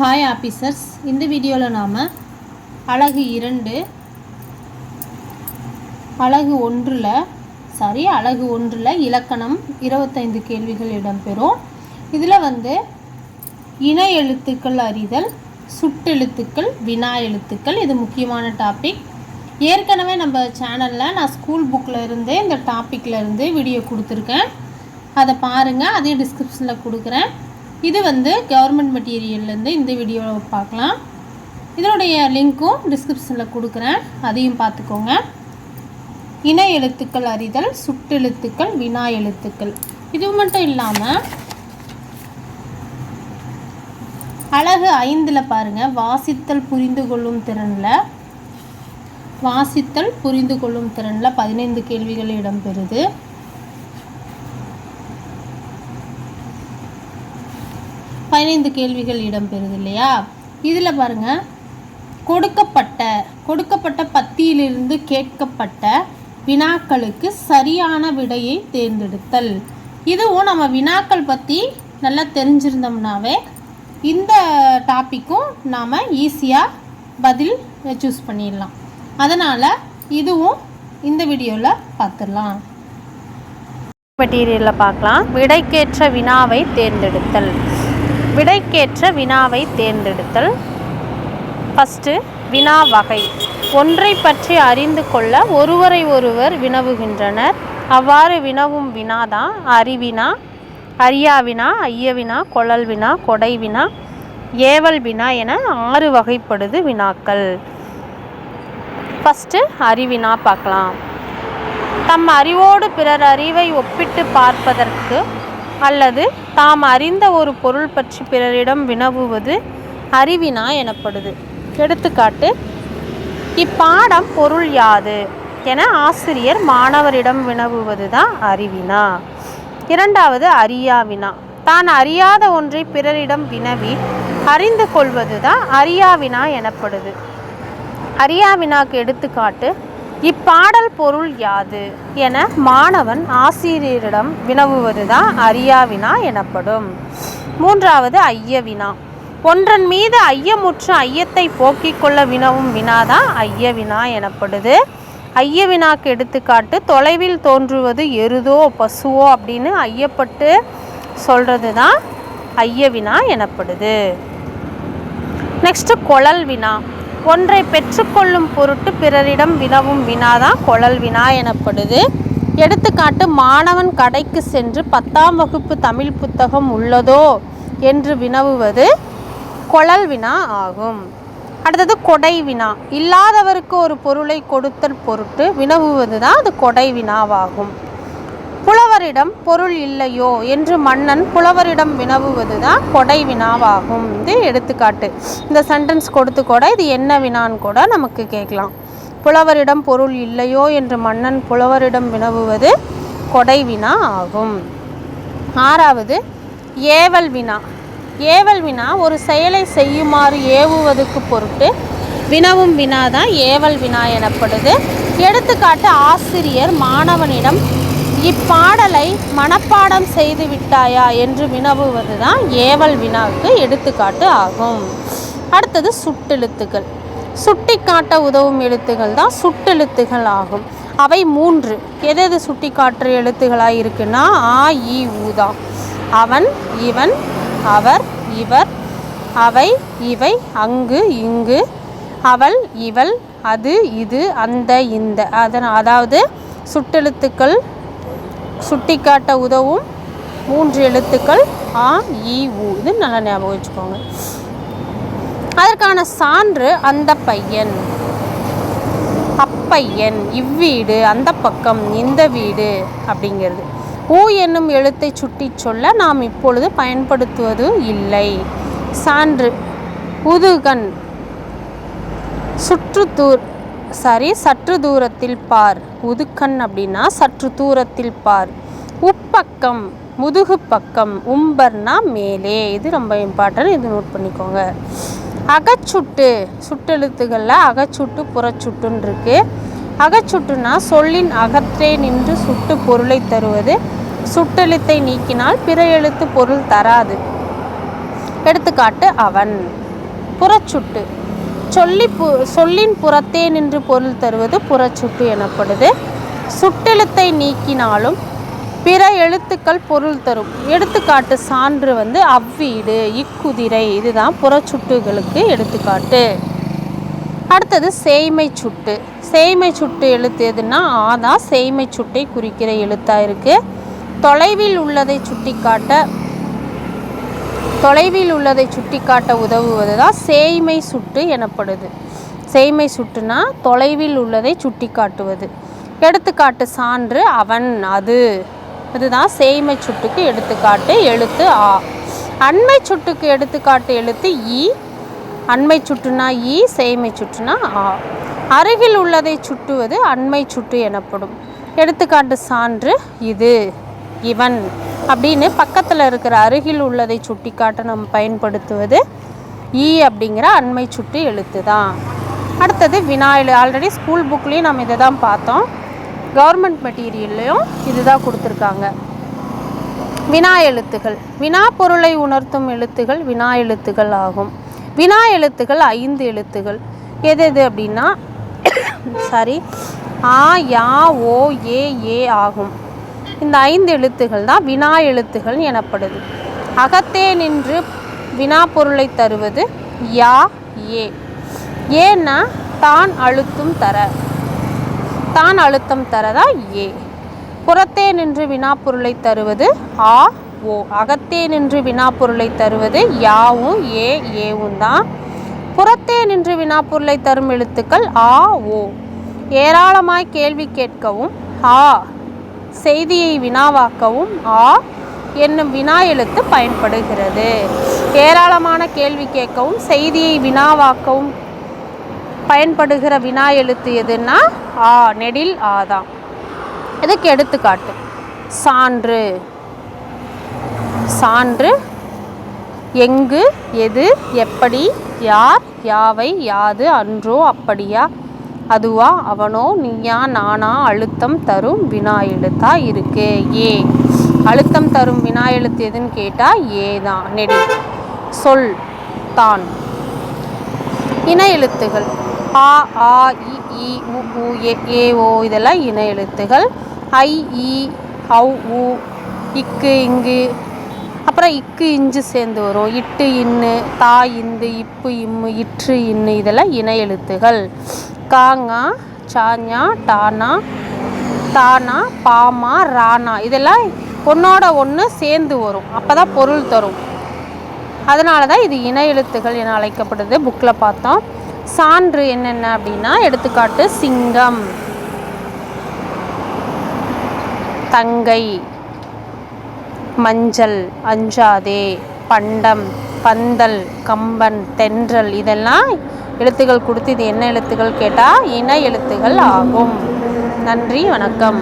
Hi officers இந்த வீடியோவில் நாம் அழகு இரண்டு அழகு ஒன்றில் சாரி அழகு ஒன்றில் இலக்கணம் இருபத்தைந்து கேள்விகள் இடம்பெறும். இதில் வந்து இன எழுத்துக்கள் அறிதல் சுட்டெழுத்துக்கள் வினா எழுத்துக்கள் இது முக்கியமான டாபிக் ஏற்கனவே நம்ம சேனலில் நான் ஸ்கூல் புக்கில் இருந்தே இந்த டாப்பிக்கில் இருந்து வீடியோ கொடுத்துருக்கேன். அதை பாருங்கள் அதையும் டிஸ்கிரிப்ஷனில் கொடுக்குறேன். இது வந்து கவர்மெண்ட் மெட்டீரியல்லேருந்து இந்த வீடியோவை பார்க்கலாம். இதனுடைய லிங்க்கும் டிஸ்கிரிப்ஷனில் கொடுக்குறேன். அதையும் பார்த்துக்கோங்க. இன எழுத்துக்கள் அறிதல் சுட்டெழுத்துக்கள் வினா எழுத்துக்கள். இது மட்டும் இல்லாமல் அழகு ஐந்தில் பாருங்கள் வாசித்தல் புரிந்து கொள்ளும் திறனில் வாசித்தல் புரிந்து கொள்ளும் திறனில் பதினைந்து கேள்விகள் இடம்பெறுது. பதினைந்து கேள்விகள் இடம்பெறுது இல்லையா இதில் பாருங்கள் கொடுக்கப்பட்ட கொடுக்கப்பட்ட பத்தியிலிருந்து கேட்கப்பட்ட வினாக்களுக்கு சரியான விடையை தேர்ந்தெடுத்தல். இதுவும் நம்ம வினாக்கள் பற்றி நல்லா தெரிஞ்சிருந்தோம்னாவே இந்த டாப்பிக்கும் நாம் ஈஸியாக பதில் சூஸ் பண்ணிடலாம். அதனால் இதுவும் இந்த வீடியோவில் பார்த்துடலாம் மெட்டீரியலில் பார்க்கலாம் விடைக்கேற்ற வினாவை தேர்ந்தெடுத்தல். விடைக்கேற்ற வினாவை தேர்ந்தெடுத்தல். ஃபஸ்ட்டு வினா வகை. ஒன்றை பற்றி அறிந்து கொள்ள ஒருவரை ஒருவர் வினவுகின்றனர். அவ்வாறு வினவும் வினா தான் அறிவினா அரியாவினா ஐயவினா வினா கொழல் வினா கொடை வினா ஏவல் வினா என ஆறு வகைப்படுது வினாக்கள். ஃபஸ்ட்டு அறிவினா பார்க்கலாம். தம் அறிவோடு பிறர் அறிவை ஒப்பிட்டு பார்ப்பதற்கு அல்லது தாம் அறிந்த ஒரு பொருள் பற்றி பிறரிடம் வினவுவது அறிவினா எனப்படுது. எடுத்துக்காட்டு இப்பாடம் பொருள் யாது? என ஆசிரியர் மாணவரிடம் வினவுவது தான் அறிவினா. இரண்டாவது அறியாவினா. தான் அறியாத ஒன்றை பிறரிடம் வினவி அறிந்து கொள்வது தான் அறியாவினா எனப்படுது. அறியாவினாக்கு எடுத்துக்காட்டு இப்பாடல் பொருள் யாது என மாணவன் ஆசிரியரிடம் வினவுவது தான் வினா எனப்படும். மூன்றாவது ஐய வினா. ஒன்றன் மீது ஐயமுற்ற ஐயத்தை போக்கிக் கொள்ள வினவும் வினாதான் ஐய வினா எனப்படுது. ஐய வினாக்கு எடுத்துக்காட்டு தொலைவில் தோன்றுவது எருதோ பசுவோ அப்படின்னு ஐயப்பட்டு சொல்கிறது தான் ஐய வினா எனப்படுது. நெக்ஸ்ட்டு குழல் வினா. ஒன்றை பெற்றுக்கொள்ளும் பொருட்டு பிறரிடம் வினவும் வினாதான் கொழல் வினா எனப்படுது. எடுத்துக்காட்டு மாணவன் கடைக்கு சென்று பத்தாம் வகுப்பு தமிழ் புத்தகம் உள்ளதோ என்று வினவுவது கொழல் வினா ஆகும். அடுத்தது கொடை வினா. இல்லாதவருக்கு ஒரு பொருளை கொடுத்தல் பொருட்டு வினவுவது தான் அது கொடை வினாவாகும். புலவரிடம் பொருள் இல்லையோ என்று மன்னன் புலவரிடம் வினவுவது தான் கொடை வினாவாகும். இது எடுத்துக்காட்டு. இந்த சென்டென்ஸ் கொடுத்து கூட இது என்ன வினான்னு கூட நமக்கு கேட்கலாம். புலவரிடம் பொருள் இல்லையோ என்று மன்னன் புலவரிடம் வினவுவது கொடை வினா ஆகும். ஆறாவது ஏவல் வினா. ஏவல் வினா ஒரு செயலை செய்யுமாறு ஏவுவதற்கு பொருட்டு வினவும் வினா தான் ஏவல் வினா எனப்படுது. எடுத்துக்காட்டு ஆசிரியர் மாணவனிடம் இப்பாடலை மனப்பாடம் செய்து விட்டாயா என்று வினவுவது தான் ஏவல் வினாவுக்கு எடுத்துக்காட்டு ஆகும். அடுத்தது சுட்டெழுத்துக்கள். சுட்டி காட்ட உதவும் எழுத்துகள் தான் சுட்டெழுத்துகள் ஆகும். அவை மூன்று. எது எது சுட்டி காட்டுற எழுத்துகளாக இருக்குன்னா ஆ இ ஊ தான். அவன் இவன் அவர் இவர் அவை இவை அங்கு இங்கு அவள் இவள் அது இது அந்த இந்த. அதன் அதாவது சுட்டெழுத்துக்கள் சுட்டிக்காட்ட உதவும். மூன்று எழுத்துக்கள் ஆ இ உ. இது நல்லா ஞாபகம் வச்சுக்கோங்க. அதற்கான சான்று அந்த பையன். அப்பையன் இவ்வீடு அந்த பக்கம் இந்த வீடு அப்படிங்கிறது. ஊ என்னும் எழுத்தை சுட்டி சொல்ல நாம் இப்பொழுது பயன்படுத்துவது இல்லை. சான்று உதுகன். சுற்றுத்தூர் சாரி சற்று தூரத்தில் பார். உதுக்கண் அப்படின்னா சற்று தூரத்தில் பார். உப்பக்கம் முதுகு பக்கம் உம்பர்னா மேலே. இது ரொம்ப இம்பார்ட்டன்ட் இது நோட் பண்ணிக்கோங்க. அகச்சுட்டு சுட்டெழுத்துகளில் அகச்சுட்டு புறச்சுட்டுன்னு இருக்கு அகச்சுட்டுனா சொல்லின் அகற்றே நின்று சுட்டு பொருளை தருவது. சுட்டெழுத்தை நீக்கினால் பிற எழுத்து பொருள் தராது. எடுத்துக்காட்டு அவன். புறச்சுட்டு. சொல்லி பு சொல்லின் புறத்தே நின்று பொருள் தருவது புறச்சுட்டு எனப்படுது. சுட்டெழுத்தை நீக்கினாலும் பிற எழுத்துக்கள் பொருள் தரும். எடுத்துக்காட்டு சான்று வந்து அவ்வீடு இக்குதிரை இதுதான் புறச்சுட்டுகளுக்கு எடுத்துக்காட்டு. அடுத்தது சேய்மை சுட்டு. சேய்மை சுட்டு எழுத்து எதுன்னா ஆதான் சேய்மை சுட்டை குறிக்கிற எழுத்தாக இருக்குது தொலைவில் உள்ளதை சுட்டிக்காட்ட தொலைவில் உள்ளதை சுட்டிக்காட்ட உதவுவது தான் சேய்மை சுட்டு எனப்படுது. சேய்மை சுட்டுனா தொலைவில் உள்ளதை சுட்டிக்காட்டுவது. எடுத்துக்காட்டு சான்று அவன் அது. இதுதான் சேய்மை சுட்டுக்கு எடுத்துக்காட்டு எழுத்து ஆ. அண்மை சுட்டுக்கு எடுத்துக்காட்டு எழுத்து இ அண்மை சுட்டுனா இ சேய்மை சுட்டுனா ஆ. அருகில் உள்ளதை சுட்டுவது அண்மை சுட்டு எனப்படும். எடுத்துக்காட்டு சான்று இது இவன். அப்படின்னு பக்கத்தில் இருக்கிற அருகில் உள்ளதை சுட்டிக்காட்ட நம்ம பயன்படுத்துவது ஈ அப்படிங்கிற அண்மை சுட்டு எழுத்து தான் அடுத்தது வினா எழு ஆல்ரெடி ஸ்கூல் புக்லேயும் நம்ம இதை தான் பார்த்தோம். கவர்மெண்ட் மெட்டீரியல்லையும் இதுதான் கொடுத்துருக்காங்க. வினா எழுத்துகள். வினா பொருளை உணர்த்தும் எழுத்துகள் வினா எழுத்துகள் ஆகும். வினா எழுத்துகள் ஐந்து எழுத்துகள். எது எது அப்படின்னா சாரி ஆ யா ஓ ஏ ஏ ஆகும். இந்த ஐந்து எழுத்துகள் தான் வினா எழுத்துகள் எனப்படுது. அகத்தே நின்று வினா பொருளை தருவது யா ஏ. ஏன்னா தான் அழுத்தும் தர. தான் அழுத்தம் தரதா ஏ. புறத்தே நின்று வினாப்பொருளை தருவது ஆ ஓ. அகத்தே நின்று வினா பொருளை தருவது யாவும் ஏ ஏவும் தான். புறத்தே நின்று வினாப்பொருளை தரும் எழுத்துக்கள் ஆ ஓ. ஏராளமாய் கேள்வி கேட்கவும் ஆ செய்தியை வினாவாக்கவும் ஆ என்னும் வினா எழுத்து பயன்படுகிறது. ஏராளமான கேள்வி கேட்கவும் செய்தியை வினாவாக்கவும் பயன்படுகிற வினா எழுத்து எதுன்னா ஆ நெடில் ஆதான் இதுக்கு எடுத்துக்காட்டு. சான்று. சான்று எங்கு எது எப்படி யார் யாவை யாது அன்றோ அப்படியா? அதுவா அவனோ நீயா நானா அழுத்தம் தரும் வினா எழுத்தா இருக்கு ஏ. அழுத்தம் தரும் வினா எழுத்து எதுன்னு கேட்டால் ஏ தான் நெடி. சொல். தான். இன எழுத்துகள். ஆ ஆ இ இ உ உ ஏ ஏ ஓ இதெல்லாம் இன எழுத்துகள். ஐ இ ஔ உ இக்கு இங்கு. அப்புறம் இக்கு இஞ்சு சேர்ந்து வரும். இட்டு இன்னு தா இந்து இப்பு இம்மு இற்று இன்னு இதெல்லாம் இன எழுத்துகள். காங்கா சாஞா டானா தானா பாமா ரானா இதெல்லாம் ஒன்றோட ஒன்று சேர்ந்து வரும். அப்போ தான் பொருள் தரும். அதனால தான் இது இன எழுத்துகள் என அழைக்கப்படுது. புக்கில் பார்த்தோம். சான்று என்னென்ன அப்படின்னா எடுத்துக்காட்டு சிங்கம். தங்கை. மஞ்சள். அஞ்சாதே. பண்டம். பந்தல். கம்பன். தென்றல். இதெல்லாம் எழுத்துக்கள் கொடுத்து இது என்ன எழுத்துக்கள் கேட்டால் இன எழுத்துகள் ஆகும். நன்றி வணக்கம்.